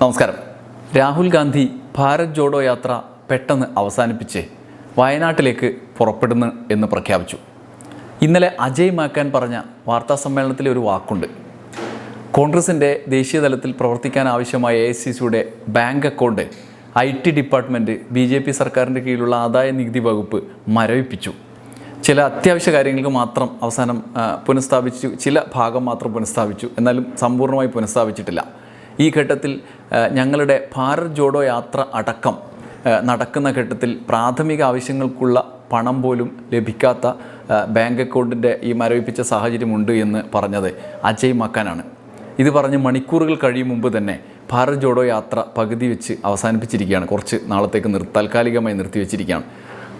നമസ്കാരം. രാഹുൽ ഗാന്ധി ഭാരത് ജോഡോ യാത്ര പെട്ടെന്ന് അവസാനിപ്പിച്ച് വയനാട്ടിലേക്ക് പുറപ്പെടുന്നു എന്ന് പ്രഖ്യാപിച്ചു. ഇന്നലെ അജയ് മാക്കാൻ പറഞ്ഞ വാർത്താ സമ്മേളനത്തിലെ ഒരു വാക്കുണ്ട്. കോൺഗ്രസിന്റെ ദേശീയ തലത്തിൽ പ്രവർത്തിക്കാൻ ആവശ്യമായ എ ഐ സി സിയുടെ bank account I T department B J P സർക്കാരിന്റെ കീഴിലുള്ള ആദായ നികുതി വകുപ്പ് മരവിപ്പിച്ചു. ചില അത്യാവശ്യ കാര്യങ്ങൾക്ക് മാത്രം അവസാനം പുനഃസ്ഥാപിച്ചു ചില ഭാഗം മാത്രം പുനഃസ്ഥാപിച്ചു. എന്നാലും സമ്പൂർണമായി പുനഃസ്ഥാപിച്ചിട്ടില്ല. ഈ ഘട്ടത്തിൽ ഞങ്ങളുടെ ഭാരത് ജോഡോ യാത്ര അടക്കം നടക്കുന്ന ഘട്ടത്തിൽ പ്രാഥമിക ആവശ്യങ്ങൾക്കുള്ള പണം പോലും ലഭിക്കാത്ത ബാങ്ക് അക്കൗണ്ടിന്റെ ഈ മരവിപ്പിച്ച സാഹചര്യമുണ്ട് എന്ന് പറഞ്ഞത് അജയ് മക്കാനാണ്. ഇത് പറഞ്ഞ് മണിക്കൂറുകൾ കഴിയും മുമ്പ് തന്നെ ഭാരത് ജോഡോ യാത്ര പകുതി വെച്ച് അവസാനിപ്പിച്ചിരിക്കുകയാണ്. കുറച്ച് നാളത്തേക്ക് നിർ താൽക്കാലികമായി നിർത്തിവെച്ചിരിക്കുകയാണ്.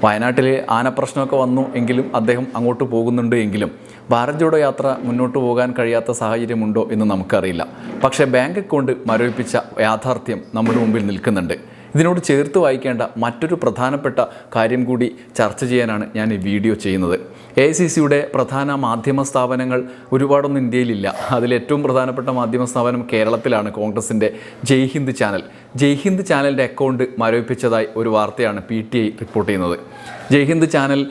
വയനാട്ടിൽ ആനപ്രശ്നമൊക്കെ വന്നു എങ്കിലും അദ്ദേഹം അങ്ങോട്ട് പോകുന്നുണ്ട് എങ്കിലും ഭാരത് ജോഡോ യാത്ര മുന്നോട്ട് പോകാൻ കഴിയാത്ത സാഹചര്യമുണ്ടോ എന്ന് നമുക്കറിയില്ല. പക്ഷേ ബാങ്ക് അക്കൗണ്ട് മരവിപ്പിച്ച യാഥാർത്ഥ്യം നമ്മുടെ മുമ്പിൽ നിൽക്കുന്നുണ്ട്. ഇതിനോട് ചേർത്ത് വായിക്കേണ്ട മറ്റൊരു പ്രധാനപ്പെട്ട കാര്യം കൂടി ചർച്ച ചെയ്യാനാണ് ഞാൻ ഈ വീഡിയോ ചെയ്യുന്നത്. എ ഐ സി സിയുടെ പ്രധാന മാധ്യമ സ്ഥാപനങ്ങൾ ഒരുപാടൊന്നും ഇന്ത്യയിലില്ല. അതിലേറ്റവും പ്രധാനപ്പെട്ട മാധ്യമ സ്ഥാപനം കേരളത്തിലാണ് കോൺഗ്രസിന്റെ ജയ് ഹിന്ദ് ചാനൽ. ജയ് ഹിന്ദ് ചാനലിന്റെ അക്കൗണ്ട് മരവിപ്പിച്ചതായി ഒരു വാർത്തയാണ് പി ടി ഐ റിപ്പോർട്ട് ചെയ്യുന്നത്. ജയ് ഹിന്ദ് ചാനൽ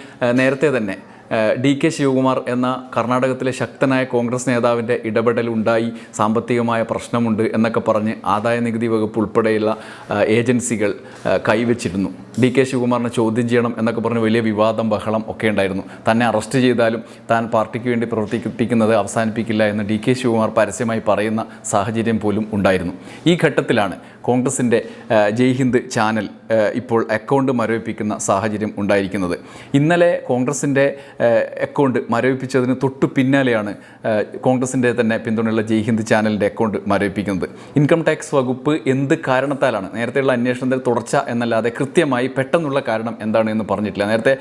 നേരത്തെ തന്നെ ഡി കെ ശിവകുമാർ എന്ന കർണാടകത്തിലെ ശക്തനായ കോൺഗ്രസ് നേതാവിന്റെ ഇടപെടൽ ഉണ്ടായി സാമ്പത്തികമായ പ്രശ്നമുണ്ട് എന്നൊക്കെ പറഞ്ഞ് ആദായ നികുതി വകുപ്പ് ഉൾപ്പെടെയുള്ള ഏജൻസികൾ കൈവച്ചിരുന്നു. ഡി കെ ശിവകുമാറിനെ ചോദ്യം ചെയ്യണം എന്നൊക്കെ പറഞ്ഞ് വലിയ വിവാദം ബഹളം ഒക്കെ ഉണ്ടായിരുന്നു. തന്നെ അറസ്റ്റ് ചെയ്താലും താൻ പാർട്ടിക്ക് വേണ്ടി പ്രവർത്തിപ്പിക്കുന്നത് അവസാനിപ്പിക്കില്ല എന്ന് ഡി കെ ശിവകുമാർ പരസ്യമായി പറയുന്ന സാഹചര്യം പോലും ഉണ്ടായിരുന്നു. ഈ ഘട്ടത്തിലാണ് കോൺഗ്രസിന്റെ ഏഹ്, ജയ് ഹിന്ദ് ചാനൽ ഇപ്പോൾ അക്കൗണ്ട് മരവിപ്പിക്കുന്ന സാഹചര്യം ഉണ്ടായിരിക്കുന്നത്. ഇന്നലെ കോൺഗ്രസിന്റെ അക്കൗണ്ട് മരവിപ്പിച്ചതിന് തൊട്ടു പിന്നാലെയാണ് കോൺഗ്രസിന്റെ തന്നെ പിന്തുണയുള്ള ജയ് ഹിന്ദ് ചാനലിന്റെ അക്കൗണ്ട് മരവിപ്പിക്കുന്നത്. ഇൻകം ടാക്സ് വകുപ്പ് എന്ത് കാരണത്താലാണ്? നേരത്തെയുള്ള അന്വേഷണത്തിൽ തുടർച്ച എന്നല്ലാതെ കൃത്യമായി പെട്ടെന്നുള്ള കാരണം എന്താണ് എന്ന് പറഞ്ഞിട്ടില്ല. നേരത്തെ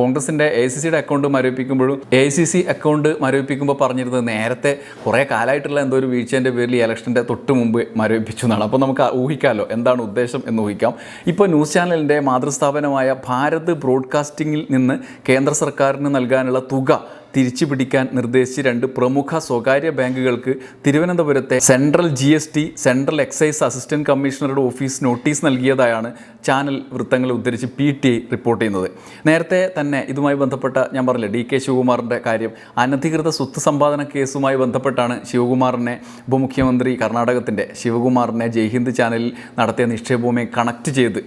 കോൺഗ്രസിന്റെ എ സി സിയുടെ അക്കൗണ്ട് മരവിപ്പിക്കുമ്പോഴും എ സി സി അക്കൗണ്ട് മരവിപ്പിക്കുമ്പോൾ പറഞ്ഞിരുന്നത് നേരത്തെ കുറേ കാലമായിട്ടുള്ള എന്തോ ഒരു വീഴ്ചേന്റെ പേരിൽ ഇലക്ഷന്റെ തൊട്ട് മുമ്പ് മരവിപ്പിച്ചു എന്നാണ്. അപ്പോൾ നമുക്ക് ഊഹിക്കാമല്ലോ എന്താണ് ഉദ്ദേശം എന്ന് ഊഹിക്കാം. ഇപ്പോൾ ന്യൂസ് ചാനലിന്റെ മാതൃസ്ഥാപനമായ ഭാരത് ബ്രോഡ്കാസ്റ്റിംഗിൽ നിന്ന് കേന്ദ്ര സർക്കാരിന് നൽകാനുള്ള തുക തിരിച്ചു പിടിക്കാൻ നിർദ്ദേശിച്ച് രണ്ട് പ്രമുഖ സ്വകാര്യ ബാങ്കുകൾക്ക് തിരുവനന്തപുരത്തെ central G S T central excise assistant കമ്മീഷണറുടെ ഓഫീസ് നോട്ടീസ് നൽകിയതായാണ് ചാനൽ വൃത്തങ്ങളെ ഉദ്ധരിച്ച് പി ടി റിപ്പോർട്ട് ചെയ്യുന്നത്. നേരത്തെ തന്നെ ഇതുമായി ബന്ധപ്പെട്ട ഞാൻ പറഞ്ഞില്ല ഡി കെ ശിവകുമാറിന്റെ കാര്യം അനധികൃത സ്വത്ത് സമ്പാദന കേസുമായി ബന്ധപ്പെട്ടാണ് ശിവകുമാറിനെ ഉപമുഖ്യമന്ത്രി കർണാടകത്തിന്റെ ശിവകുമാറിനെ ജയ്ഹിന്ദ് ചാനലിൽ നടത്തിയ നിക്ഷേപവുമായി കണക്ട് ചെയ്ത്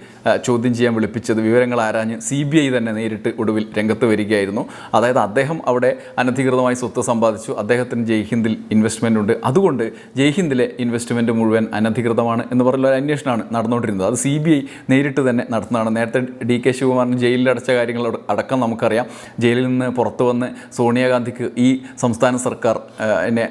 ചോദ്യം ചെയ്യാൻ വിളിപ്പിച്ചത് വിവരങ്ങൾ ആരാഞ്ഞ് സി ബി ഐ തന്നെ നേരിട്ട് ഒടുവിൽ രംഗത്ത് വരികയായിരുന്നു. അതായത് അദ്ദേഹം അവിടെ അനധികൃതമായി സ്വത്ത് സമ്പാദിച്ചു. അദ്ദേഹത്തിന് ജയ്ഹിന്ദിൽ ഇൻവെസ്റ്റ്മെന്റ് ഉണ്ട്. അതുകൊണ്ട് ജയ്ഹിന്ദിലെ ഇൻവെസ്റ്റ്മെന്റ് മുഴുവൻ അനധികൃതമാണ് എന്ന് പറഞ്ഞ ഒരു അന്വേഷണമാണ് നടന്നുകൊണ്ടിരുന്നത്. അത് സി ബി ഐ നേരിട്ട് തന്നെ നടത്തുന്നതാണ്. നേരത്തെ ഡി കെ ശിവകുമാറിന് ജയിലിൽ അടച്ച കാര്യങ്ങൾ അടക്കം നമുക്കറിയാം. ജയിലിൽ നിന്ന് പുറത്തു വന്ന് സോണിയാഗാന്ധിക്ക് ഈ സംസ്ഥാന സർക്കാർ എന്നെ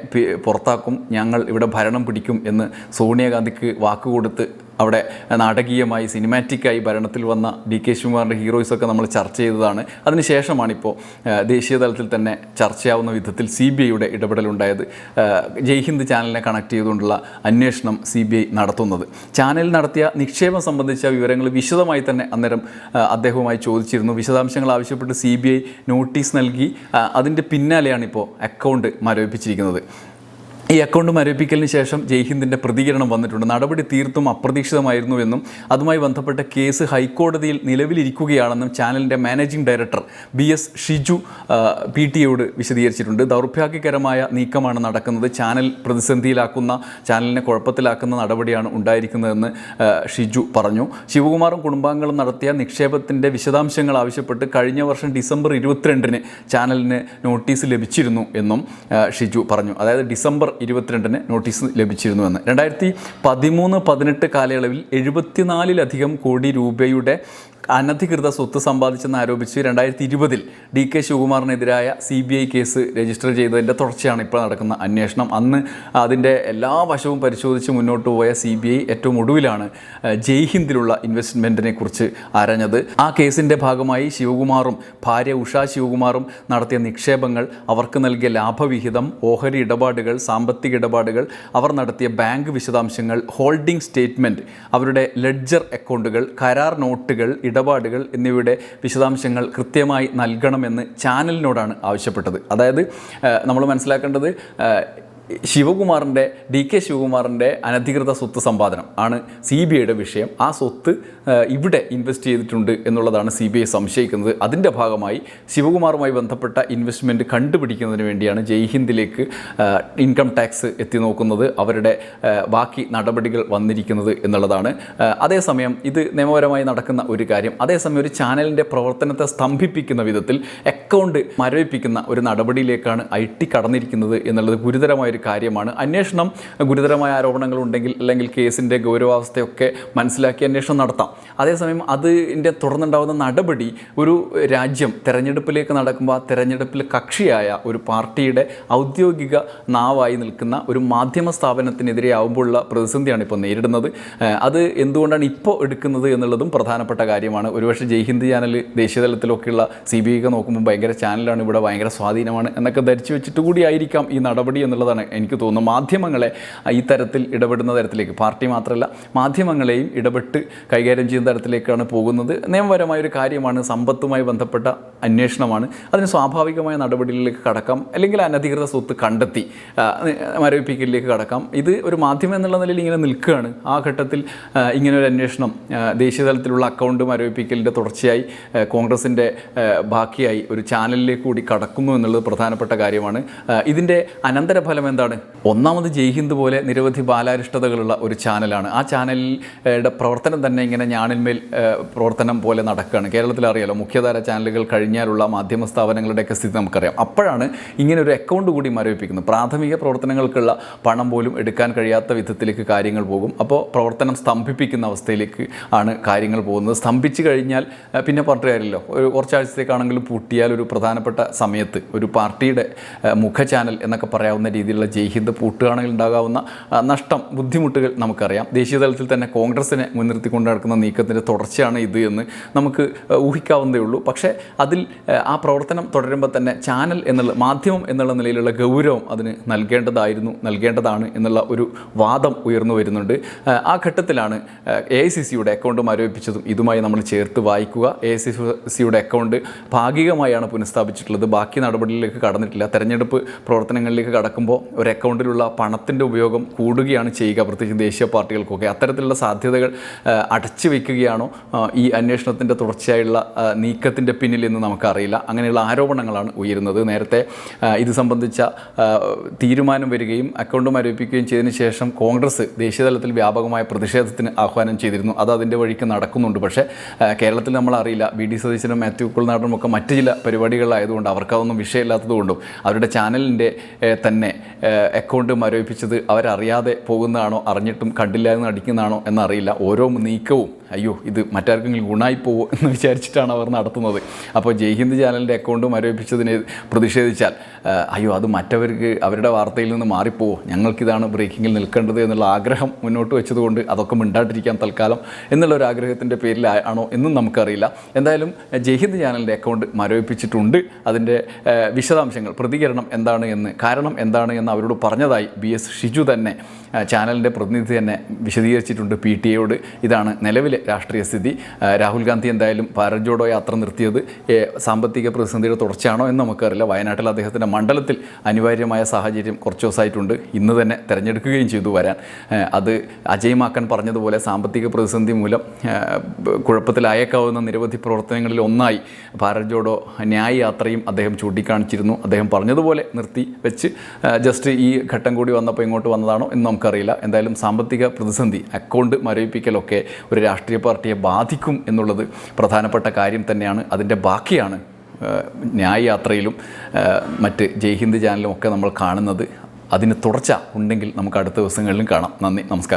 പുറത്താക്കും. ഞങ്ങൾ ഇവിടെ ഭരണം പിടിക്കും എന്ന് സോണിയാഗാന്ധിക്ക് വാക്കുകൊടുത്ത് അവിടെ നാടകീയമായി സിനിമാറ്റിക്കായി ഭരണത്തിൽ വന്ന ഡി കെ ശിവകുമാറിന്റെ ഹീറോയിസൊക്കെ നമ്മൾ ചർച്ച ചെയ്തതാണ്. അതിനുശേഷമാണിപ്പോൾ ദേശീയ തലത്തിൽ തന്നെ ചർച്ചയാവുന്ന വിധത്തിൽ സി ബി ഐയുടെ ഇടപെടലുണ്ടായത്. ജയ്ഹിന്ദ് ജയ് ഹിന്ദ് ചാനലിനെ കണക്ട് ചെയ്തുകൊണ്ടുള്ള അന്വേഷണം സി ബി ഐ നടത്തുന്നത്. ചാനലിൽ നടത്തിയ നിക്ഷേപം സംബന്ധിച്ച വിവരങ്ങൾ വിശദമായി തന്നെ അന്നേരം അദ്ദേഹവുമായി ചോദിച്ചിരുന്നു. വിശദാംശങ്ങൾ ആവശ്യപ്പെട്ട് സി ബി ഐ നോട്ടീസ് നൽകി. അതിന്റെ പിന്നാലെയാണ് ഇപ്പോൾ അക്കൗണ്ട് മരവിപ്പിച്ചിരിക്കുന്നത്. ഈ അക്കൗണ്ട് മരവിപ്പിക്കലിന് ശേഷം ജയ്ഹിന്ദിന്റെ പ്രതികരണം വന്നിട്ടുണ്ട്. നടപടി തീർത്തും അപ്രതീക്ഷിതമായിരുന്നു എന്നും അതുമായി ബന്ധപ്പെട്ട കേസ് ഹൈക്കോടതിയിൽ നിലവിലിരിക്കുകയാണെന്നും ചാനലിന്റെ managing director B S Shiju P T എയോട് വിശദീകരിച്ചിട്ടുണ്ട്. ദൗർഭാഗ്യകരമായ നീക്കമാണ് നടക്കുന്നത്. ചാനൽ പ്രതിസന്ധിയിലാക്കുന്ന ചാനലിനെ കുഴപ്പത്തിലാക്കുന്ന നടപടിയാണ് ഉണ്ടായിരിക്കുന്നതെന്ന് ഷിജു പറഞ്ഞു. ശിവകുമാറും കുടുംബാംഗങ്ങളും നടത്തിയ നിക്ഷേപത്തിന്റെ വിശദാംശങ്ങൾ ആവശ്യപ്പെട്ട് കഴിഞ്ഞ വർഷം ഡിസംബർ ഇരുപത്തിരണ്ടിന് ചാനലിന് നോട്ടീസ് ലഭിച്ചിരുന്നു എന്നും ഷിജു പറഞ്ഞു. അതായത് ഡിസംബർ ഇരുപത്തിരണ്ടിന് നോട്ടീസ് ലഭിച്ചിരുന്നുവെന്ന്. രണ്ടായിരത്തി പതിമൂന്ന് പതിനെട്ട് കാലയളവിൽ എഴുപത്തിനാലിലധികം കോടി രൂപയുടെ അനധികൃത സ്വത്ത് സമ്പാദിച്ചെന്ന് ആരോപിച്ച് രണ്ടായിരത്തി ഇരുപതിൽ D K ശിവകുമാറിനെതിരായ C B I case register ചെയ്തതിന്റെ തുടർച്ചയാണ് ഇപ്പോൾ നടക്കുന്ന അന്വേഷണം. അന്ന് അതിന്റെ എല്ലാ വശവും പരിശോധിച്ച് മുന്നോട്ട് പോയ സി ബി ഐ ഏറ്റവും ഒടുവിലാണ് ജയ്ഹിന്ദിലുള്ള ജയ് ഹിന്ദിലുള്ള ഇൻവെസ്റ്റ്മെന്റിനെ കുറിച്ച് ആരഞ്ഞത്. ആ കേസിന്റെ ഭാഗമായി ശിവകുമാറും ഭാര്യ ഉഷ ശിവകുമാറും നടത്തിയ നിക്ഷേപങ്ങൾ അവർക്ക് നൽകിയ ലാഭവിഹിതം ഓഹരി ഇടപാടുകൾ സാമ്പത്തിക ഇടപാടുകൾ അവർ നടത്തിയ ബാങ്ക് വിശദാംശങ്ങൾ ഹോൾഡിംഗ് സ്റ്റേറ്റ്മെന്റ് അവരുടെ ലെഡ്ജർ അക്കൗണ്ടുകൾ കരാർ നോട്ടുകൾ ഇടപാടുകൾ എന്നിവയുടെ വിശദാംശങ്ങൾ കൃത്യമായി നൽകണമെന്ന് ചാനലിനോടാണ് ആവശ്യപ്പെട്ടത്. അതായത് നമ്മൾ മനസ്സിലാക്കേണ്ടത് ശിവകുമാറിന്റെ ഡി കെ ശിവകുമാറിന്റെ അനധികൃത സ്വത്ത് സമ്പാദനം ആണ് സി ബി ഐയുടെ വിഷയം. ആ സ്വത്ത് ഇവിടെ ഇൻവെസ്റ്റ് ചെയ്തിട്ടുണ്ട് എന്നുള്ളതാണ് സി ബി ഐ സംശയിക്കുന്നത്. അതിന്റെ ഭാഗമായി ശിവകുമാറുമായി ബന്ധപ്പെട്ട ഇൻവെസ്റ്റ്മെന്റ് കണ്ടുപിടിക്കുന്നതിന് വേണ്ടിയാണ് ജയ്ഹിന്ദിലേക്ക് ഇൻകം ടാക്സ് എത്തി നോക്കുന്നത്. അവരുടെ ബാക്കി നടപടികൾ വന്നിരിക്കുന്നത് എന്നുള്ളതാണ്. അതേസമയം ഇത് നിയമപരമായി നടക്കുന്ന ഒരു കാര്യം. അതേസമയം ഒരു ചാനലിന്റെ പ്രവർത്തനത്തെ സ്തംഭിപ്പിക്കുന്ന വിധത്തിൽ അക്കൗണ്ട് മരവിപ്പിക്കുന്ന ഒരു നടപടിയിലേക്കാണ് ഐ ടി കടന്നിരിക്കുന്നത് എന്നുള്ളത് ഗുരുതരമായ ഒരു കാര്യമാണ്. അന്വേഷണം ഗുരുതരമായ ആരോപണങ്ങൾ ഉണ്ടെങ്കിൽ അല്ലെങ്കിൽ കേസിന്റെ ഗൗരവാവസ്ഥയൊക്കെ മനസ്സിലാക്കി അന്വേഷണം നടത്താം. അതേസമയം അതിന്റെ തുടർന്നുണ്ടാകുന്ന നടപടി ഒരു രാജ്യം തെരഞ്ഞെടുപ്പിലേക്ക് നടക്കുമ്പോൾ ആ തെരഞ്ഞെടുപ്പിൽ കക്ഷിയായ ഒരു പാർട്ടിയുടെ ഔദ്യോഗിക നാവായി നിൽക്കുന്ന ഒരു മാധ്യമ സ്ഥാപനത്തിനെതിരെ ആവുമ്പോഴുള്ള പ്രതിസന്ധിയാണ് ഇപ്പോൾ നേരിടുന്നത്. അത് എന്തുകൊണ്ടാണ് ഇപ്പോൾ എടുക്കുന്നത് എന്നുള്ളതും പ്രധാനപ്പെട്ട കാര്യമാണ്. ഒരുപക്ഷെ ജയ്ഹിന്ദ് ചാനൽ ദേശീയതലത്തിലൊക്കെയുള്ള സി ബി ഐക്ക് നോക്കുമ്പോൾ ഭയങ്കര ചാനലാണ് ഇവിടെ ഭയങ്കര സ്വാധീനമാണ് എന്നൊക്കെ ധരിച്ചു വെച്ചിട്ട് കൂടിയായിരിക്കാം ഈ നടപടി എന്നുള്ളതാണ് എനിക്ക് തോന്നുന്നത്. മാധ്യമങ്ങളെ ഈ തരത്തിൽ ഇടപെടുന്ന തരത്തിലേക്ക് പാർട്ടി മാത്രമല്ല മാധ്യമങ്ങളെയും ഇടപെട്ട് കൈകാര്യം ചെയ്യുന്ന തരത്തിലേക്കാണ് പോകുന്നത്. നിയമപരമായ ഒരു കാര്യമാണ് സമ്പത്തുമായി ബന്ധപ്പെട്ട അന്വേഷണമാണ്. അതിന് സ്വാഭാവികമായ നടപടികളിലേക്ക് കടക്കാം. അല്ലെങ്കിൽ അനധികൃത സ്വത്ത് കണ്ടെത്തി മരവിപ്പിക്കലിലേക്ക് കടക്കാം. ഇത് ഒരു മാധ്യമം എന്നുള്ള നിലയിൽ ഇങ്ങനെ നിൽക്കുകയാണ്. ആ ഘട്ടത്തിൽ ഇങ്ങനെ ഒരു അന്വേഷണം ദേശീയ തലത്തിലുള്ള അക്കൗണ്ട് മരവിപ്പിക്കലിന്റെ തുടർച്ചയായി കോൺഗ്രസിന്റെ ബാക്കിയായി ഒരു ചാനലിലേക്ക് കൂടി കടക്കുന്നു എന്നുള്ളത് പ്രധാനപ്പെട്ട കാര്യമാണ്. ഇതിന്റെ അനന്തരഫലം എന്താണ്? ഒന്നാമത് ജയ്ഹിന്ദ് പോലെ നിരവധി ബാലാരിഷ്ടതകളുള്ള ഒരു ചാനലാണ്. ആ ചാനലിന്റെ പ്രവർത്തനം തന്നെ ഇങ്ങനെ ഞാണിന്മേൽ പ്രവർത്തനം പോലെ നടക്കുകയാണ്. കേരളത്തിൽ അറിയാലോ മുഖ്യധാര ചാനലുകൾ കഴിഞ്ഞാലുള്ള മാധ്യമ സ്ഥാപനങ്ങളുടെയൊക്കെ സ്ഥിതി നമുക്കറിയാം. അപ്പോഴാണ് ഇങ്ങനെ ഒരു അക്കൗണ്ട് കൂടി മരവിപ്പിക്കുന്നത്. പ്രാഥമിക പ്രവർത്തനങ്ങൾക്കുള്ള പണം പോലും എടുക്കാൻ കഴിയാത്ത വിധത്തിലേക്ക് കാര്യങ്ങൾ പോകും. അപ്പോൾ പ്രവർത്തനം സ്തംഭിപ്പിക്കുന്ന അവസ്ഥയിലേക്ക് ആണ് കാര്യങ്ങൾ പോകുന്നത്. സ്തംഭിച്ചു കഴിഞ്ഞാൽ പിന്നെ പറഞ്ഞിട്ട് കാര്യമില്ലല്ലോ. ഒരു കുറച്ചാഴ്ചത്തേക്കാണെങ്കിലും പൂട്ടിയാൽ ഒരു പ്രധാനപ്പെട്ട സമയത്ത് ഒരു പാർട്ടിയുടെ മുഖ ചാനൽ എന്നൊക്കെ പറയാവുന്ന രീതിയിലുള്ള ജയ്ഹിന്ദ് പൂട്ടുകയാണെങ്കിൽ ഉണ്ടാകാവുന്ന നഷ്ടം ബുദ്ധിമുട്ടുകൾ നമുക്കറിയാം. ദേശീയ തലത്തിൽ തന്നെ കോൺഗ്രസിനെ മുൻനിർത്തിക്കൊണ്ട് നടക്കുന്ന നീക്കത്തിന്റെ തുടർച്ചയാണ് ഇത് എന്ന് നമുക്ക് ഊഹിക്കാവുന്നതേ ഉള്ളൂ. പക്ഷേ അതിൽ ആ, പ്രവർത്തനം തുടരുമ്പോൾ തന്നെ ചാനൽ എന്നുള്ള മാധ്യമം എന്നുള്ള നിലയിലുള്ള ഗൗരവം അതിന് നൽകേണ്ടതായിരുന്നു നൽകേണ്ടതാണ് എന്നുള്ള ഒരു വാദം ഉയർന്നു വരുന്നുണ്ട്. ആ, ഘട്ടത്തിലാണ് എ ഐ സി സിയുടെ അക്കൗണ്ട് മരവിപ്പിച്ചതും ഇതുമായി നമ്മൾ ചേർത്ത് വായിക്കുക. എ ഐ സി സിയുടെ അക്കൗണ്ട് ഭാഗികമായാണ് പുനഃസ്ഥാപിച്ചിട്ടുള്ളത്. ബാക്കി നടപടികളിലേക്ക് കടന്നിട്ടില്ല. തെരഞ്ഞെടുപ്പ് പ്രവർത്തനങ്ങളിലേക്ക് കടക്കുമ്പോൾ ഒരു അക്കൗണ്ടിലുള്ള പണത്തിന്റെ ഉപയോഗം കൂടുകയാണ് ചെയ്യുക പ്രത്യേകിച്ച് ദേശീയ പാർട്ടികൾക്കൊക്കെ. അത്തരത്തിലുള്ള സാധ്യതകൾ അടച്ചു വയ്ക്കുകയാണോ ഈ അന്വേഷണത്തിന്റെ തുടർച്ചയായുള്ള നീക്കത്തിന്റെ പിന്നിൽ എന്ന് നമുക്കറിയില്ല. അങ്ങനെയുള്ള ആരോപണങ്ങളാണ് ഉയരുന്നത്. നേരത്തെ ഇത് സംബന്ധിച്ച തീരുമാനം വരികയും അക്കൗണ്ട് മരവിപ്പിക്കുകയും ചെയ്തതിന് ശേഷം കോൺഗ്രസ് ദേശീയതലത്തിൽ വ്യാപകമായ പ്രതിഷേധത്തിന് ആഹ്വാനം ചെയ്തിരുന്നു. അത് അതിന്റെ വഴിക്ക് നടക്കുന്നുണ്ട്. പക്ഷേ കേരളത്തിൽ നമ്മൾ അറിയില്ല ബി ഡി. സതീശനും മാത്യു കുൾനാടനും ഒക്കെ മറ്റ് ചില പരിപാടികളായതുകൊണ്ട് അവർക്കതൊന്നും വിഷയമില്ലാത്തതുകൊണ്ടും അവരുടെ ചാനലിന്റെ തന്നെ അക്കൗണ്ട് മരവിപ്പിച്ചത് അവരറിയാതെ പോകുന്നതാണോ അറിഞ്ഞിട്ടും കണ്ടില്ല എന്ന് അടിക്കുന്നതാണോ എന്നറിയില്ല. ഓരോ നീക്കവും അയ്യോ ഇത് മറ്റാർക്കെങ്കിലും ഗുണമായി പോവോ എന്ന് വിചാരിച്ചിട്ടാണ് അവർ നടത്തുന്നത്. അപ്പോൾ ജയ്ഹിന്ദ് ചാനലിന്റെ അക്കൗണ്ട് മരവിപ്പിച്ചതിനെ പ്രതിഷേധിച്ചാൽ അയ്യോ അത് മറ്റവർക്ക് അവരുടെ വാർത്തയിൽ നിന്ന് മാറിപ്പോവോ? ഞങ്ങൾക്കിതാണ് ബ്രേക്കിങ്ങിൽ നിൽക്കേണ്ടത് എന്നുള്ള ആഗ്രഹം മുന്നോട്ട് വെച്ചതുകൊണ്ട് അതൊക്കെ മിണ്ടാണ്ടിരിക്കാൻ തൽക്കാലം എന്നുള്ള ഒരു ആഗ്രഹത്തിന്റെ പേരിൽ ആണോ എന്നും നമുക്കറിയില്ല. എന്തായാലും ജയ്ഹിന്ദ് ചാനലിന്റെ അക്കൗണ്ട് മരവിപ്പിച്ചിട്ടുണ്ട്. അതിന്റെ വിശദാംശങ്ങൾ പ്രതികരണം എന്താണ് എന്ന് കാരണം എന്താണ് എന്ന് അവരോട് പറഞ്ഞതായി ബി എസ് ഷിജു തന്നെ ചാനലിന്റെ പ്രതിനിധി തന്നെ വിശദീകരിച്ചിട്ടുണ്ട് പി ടി എയോട്. ഇതാണ് നിലവിലെ രാഷ്ട്രീയ സ്ഥിതി രാഹുൽ ഗാന്ധി എന്തായാലും ഭാരത് ജോഡോ യാത്ര നിർത്തിയത് സാമ്പത്തിക പ്രതിസന്ധിയുടെ തുടർച്ചയാണോ എന്ന് നമുക്കറിയില്ല. വയനാട്ടിൽ അദ്ദേഹത്തിന്റെ മണ്ഡലത്തിൽ അനിവാര്യമായ സാഹചര്യം കുറച്ച് ദിവസമായിട്ടുണ്ട്. ഇന്ന് തന്നെ തിരഞ്ഞെടുക്കുകയും ചെയ്തു വരാൻ. അത് അജയ് മാക്കൻ പറഞ്ഞതുപോലെ സാമ്പത്തിക പ്രതിസന്ധി മൂലം കുഴപ്പത്തിലായേക്കാവുന്ന നിരവധി പ്രവർത്തനങ്ങളിൽ ഒന്നായി ഭാരത് ജോഡോ ന്യായ് യാത്രയും അദ്ദേഹം ചൂണ്ടിക്കാണിച്ചിരുന്നു. അദ്ദേഹം പറഞ്ഞതുപോലെ നിർത്തി വെച്ച് ജസ്റ്റ് ഈ ഘട്ടം കൂടി വന്നപ്പോൾ ഇങ്ങോട്ട് വന്നതാണോ എന്ന് നമുക്കറിയില്ല. എന്തായാലും സാമ്പത്തിക പ്രതിസന്ധി അക്കൗണ്ട് മരവിപ്പിക്കലൊക്കെ ഒരു രാഷ്ട്രീയ പാർട്ടിയെ ബാധിക്കും എന്നുള്ളത് പ്രധാനപ്പെട്ട കാര്യം തന്നെയാണ്. അതിന്റെ ബാക്കിയാണ് ന്യായയാത്രയിലും യാത്രയിലും മറ്റ് ജയ്ഹിന്ദ് ചാനലും ഒക്കെ നമ്മൾ കാണുന്നത്. അതിന് തുടർച്ച ഉണ്ടെങ്കിൽ നമുക്ക് അടുത്ത ദിവസങ്ങളിലും കാണാം. നന്ദി നമസ്കാരം.